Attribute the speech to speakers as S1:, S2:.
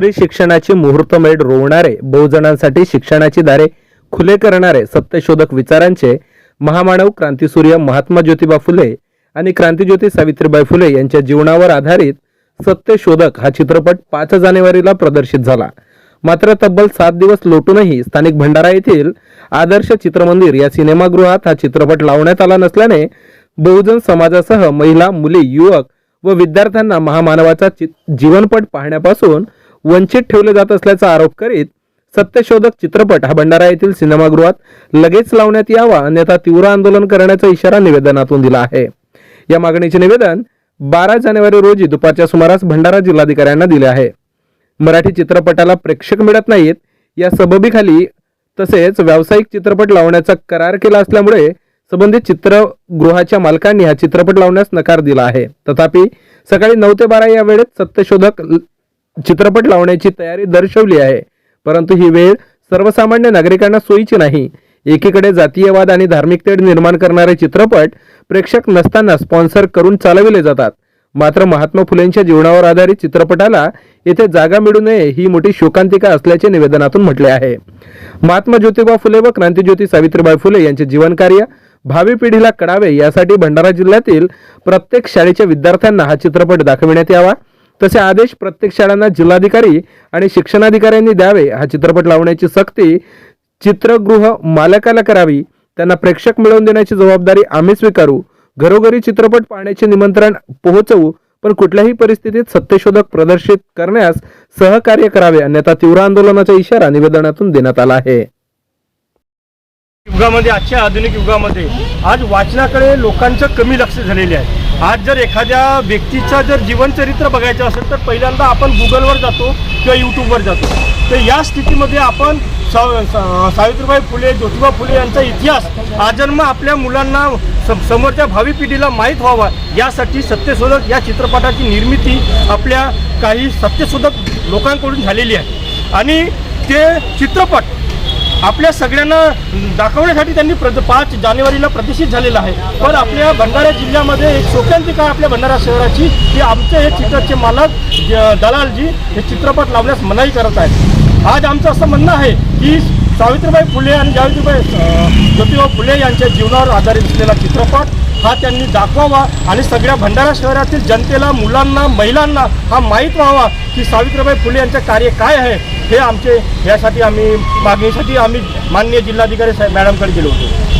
S1: स्त्री शिक्षणाची मुहूर्तमेढ रोवणारे बहुजनांसाठी शिक्षणाची दारे खुले करणारे सत्यशोधक विचारांचे महामानव क्रांतीसूर्य महात्मा ज्योतिबा फुले आणि क्रांतीज्योती सावित्रीबाई फुले यांच्या जीवनावर आधारित सत्यशोधक हा चित्रपट पाच जानेवारीला प्रदर्शित झाला. मात्र तब्बल सात दिवस लोटूनही स्थानिक भंडारा येथील आदर्श चित्रमंदिर या सिनेमागृहात हा चित्रपट लावण्यात आला नसल्याने बहुजन समाजासह महिला मुली युवक व विद्यार्थ्यांना महामानवाचा चि- जीवनपट पाहण्यापासून वंचित ठेवले जात असल्याचा आरोप करीत सत्यशोधक चित्रपट हा भंडारा येथील सिनेमागृहात लगेच लावण्यात यावा अन्यथा तीव्र आंदोलन करण्याचा इशारा निवेदनातून दिला आहे. या मागणीचे निवेदन बारा जानेवारी रोजी दुपारच्या सुमारास भंडारा जिल्हाधिकाऱ्यांना दिले आहे. मराठी चित्रपटाला प्रेक्षक मिळत नाहीत. या सबबीखाली तसेच व्यावसायिक चित्रपट लावण्याचा करार केला असल्यामुळे संबंधित चित्रगृहाच्या मालकांनी हा चित्रपट लावण्यास नकार दिला आहे. तथापि सकाळी नऊ ते बारा या वेळेत सत्यशोधक चित्रपट लावण्याची तयारी दर्शवली आहे. परंतु ही वेळ सर्वसामान्य नागरिकांना सोयीची नाही. एकीकडे जातीयवाद आणि धार्मिक तेढ निर्माण करणारे चित्रपट प्रेक्षक नसताना स्पॉन्सर करून चालविले जातात. मात्र महात्मा फुलेंच्या जीवनावर आधारित चित्रपटाला येथे जागा मिळू नये ही मोठी शोकांतिका असल्याचे निवेदनातून म्हटले आहे. महात्मा ज्योतिबा फुले व क्रांतीज्योती सावित्रीबाई फुले यांचे जीवनकार्य भावी पिढीला कळावे यासाठी भंडारा जिल्ह्यातील प्रत्येक शाळेच्या विद्यार्थ्यांना हा चित्रपट दाखविण्यात यावा. तसे आदेश प्रत्येक शाळांना जिल्हाधिकारी आणि शिक्षणाधिकाऱ्यांनी द्यावे. हा चित्रपट लावण्याची सक्ती चित्रगृह मालकाला करावी. त्यांना प्रेक्षक मिळवून देण्याची जबाबदारी आम्ही स्वीकारू. घरोघरी चित्रपट पाहण्याचे निमंत्रण पोहोचवू पण कुठल्याही परिस्थितीत सत्यशोधक प्रदर्शित करण्यास सहकार्य करावे अन्यथा तीव्र आंदोलनाचा इशारा निवेदनातून देण्यात आला आहे.
S2: युगामध्ये आजच्या आधुनिक युगामध्ये आज वाचनाकडे लोकांचं कमी लक्ष झालेले आहे. आज जर एखाद्या व्यक्तीचं जर जीवनचरित्र बघायचं असेल तर पहिल्यांदा आपण गुगलवर जातो किंवा यूट्यूबवर जातो. तर या स्थितीमध्ये आपण सा सा- सावित्रीबाई फुले ज्योतिबा फुले यांचा इतिहास आजन्म आपल्या मुलांना समोरच्या भावी पिढीला माहीत व्हावा यासाठी सत्यशोधक या चित्रपटाची निर्मिती आपल्या काही सत्यशोधक लोकांकडून झालेली आहे. आणि ते चित्रपट आपल्या सगळ्यांना दाखवण्यासाठी त्यांनी प्र पाच जानेवारीला प्रदर्शित झालेलं आहे. पण आपल्या भंडारा जिल्ह्यामध्ये एक शोकांतिका आहे आपल्या भंडारा शहराची की आमचे हे चित्रचे मालक ज- दलालजी हे चित्रपट लावण्यास मनाई करत आहेत. आज आमचं असं म्हणणं आहे की सावित्रीबाई फुले आणि सावित्रीबाई ज्योतिबा फुले यांच्या जीवनावर आधारित असलेला चित्रपट हा त्यांनी दाखवावा आणि सगळ्या भंडारा शहरातील जनतेला मुलांना महिलांना हा माहीत व्हावा की सावित्रीबाई फुले यांचं कार्य काय आहे. हे आमचे यासाठी आम्ही मागणीसाठी आम्ही माननीय जिल्हाधिकारी साहेब मॅडमकडे गेलो होतो.